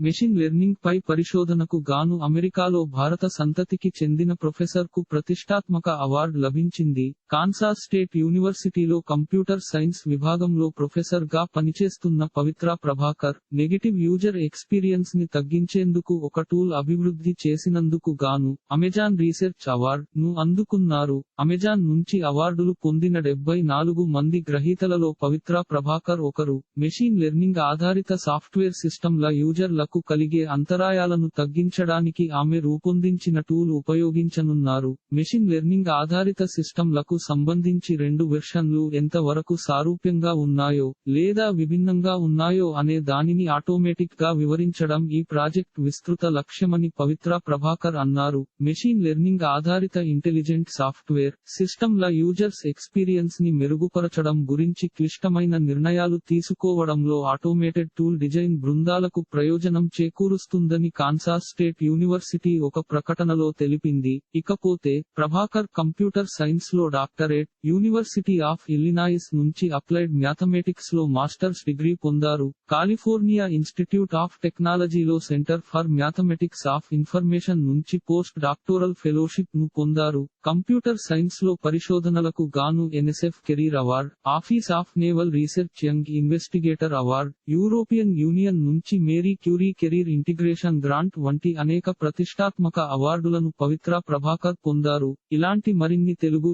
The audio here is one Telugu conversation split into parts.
మెషిన్ లెర్నింగ్ పై పరిశోధనకు గాను అమెరికాలో భారత సంతతికి చెందిన ప్రొఫెసర్కు ప్రతిష్టాత్మక అవార్డు లభించింది. కాన్సాస్ స్టేట్ యూనివర్సిటీలో కంప్యూటర్ సైన్స్ విభాగంలో ప్రొఫెసర్గా పనిచేస్తున్న పవిత్ర ప్రభాకర్ నెగటివ్ యూజర్ ఎక్స్పీరియన్స్ని తగ్గించేందుకు ఒక టూల్ అభివృద్ధి చేసినందుకు గాను అమెజాన్ రీసెర్చ్ అవార్డ్ను అందుకున్నారు. అమెజాన్ నుంచి అవార్డులు పొందిన డెబ్బై నాలుగు మంది గ్రహీతలలో పవిత్ర ప్రభాకర్ ఒకరు. మెషిన్ లెర్నింగ్ ఆధారిత సాఫ్ట్వేర్ సిస్టమ్ల యూజర్లకు కలిగే అంతరాయాలను తగ్గించడానికి ఆమె రూపొందించిన టూల్ ఉపయోగించనున్నారు. మెషిన్ లెర్నింగ్ ఆధారిత సిస్టంలకు సంబంధించి రెండు వెర్షన్లు ఎంత వరకు సారూప్యంగా ఉన్నాయో లేదా విభిన్నంగా ఉన్నాయో అనే దానిని ఆటోమేటిక్గా వివరించడం ఈ ప్రాజెక్ట్ విస్తృత లక్ష్యమని పవిత్ర ప్రభాకర్ అన్నారు. మెషిన్ లెర్నింగ్ ఆధారిత ఇంటెలిజెంట్ సాఫ్ట్వేర్ సిస్టమ్ల యూజర్స్ ఎక్స్పీరియన్స్ని మెరుగుపరచడం గురించి క్లిష్టమైన నిర్ణయాలు తీసుకోవడంలో ఆటోమేటెడ్ టూల్ డిజైన్ బృందాలకు ప్రయోజనం చేకూరుస్తుందని కాన్సాస్ స్టేట్ యూనివర్సిటీ ఒక ప్రకటనలో తెలిపింది. ఇకపోతే ప్రభాకర్ కంప్యూటర్ సైన్స్లో డాక్టరేట్ యూనివర్సిటీ ఆఫ్ ఇల్లినాయిస్ నుంచి అప్లైడ్ మ్యాథమెటిక్స్లో మాస్టర్స్ డిగ్రీ పొందారు. కాలిఫోర్నియా ఇన్స్టిట్యూట్ ఆఫ్ టెక్నాలజీలో centre for mathematics of information నుంచి పోస్ట్ డాక్టోరల్ ఫెలోషిప్ను పొందారు. కంప్యూటర్ సైన్స్లో పరిశోధనలకు గాను NSF career award office of naval research young investigator award European union నుంచి Marie Curie career integration grant వంటి అనేక ప్రతిష్టాత్మక అవార్డులను పవిత్ర ప్రభాకర్ పొందారు. ఇలాంటి మరిన్ని తెలుగు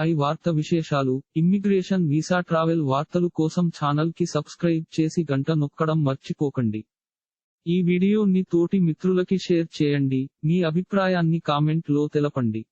ఐ వార్త విశేషాలు ఇమ్మిగ్రేషన్ వీసా ట్రావెల్ వార్తలు కోసం ఛానల్కి సబ్స్క్రైబ్ చేసి గంట నొక్కడం మర్చిపోకండి. ఈ వీడియోని తోటి మిత్రులకి షేర్ చేయండి మీ అభిప్రాయాన్ని కామెంట్లో తెలపండి.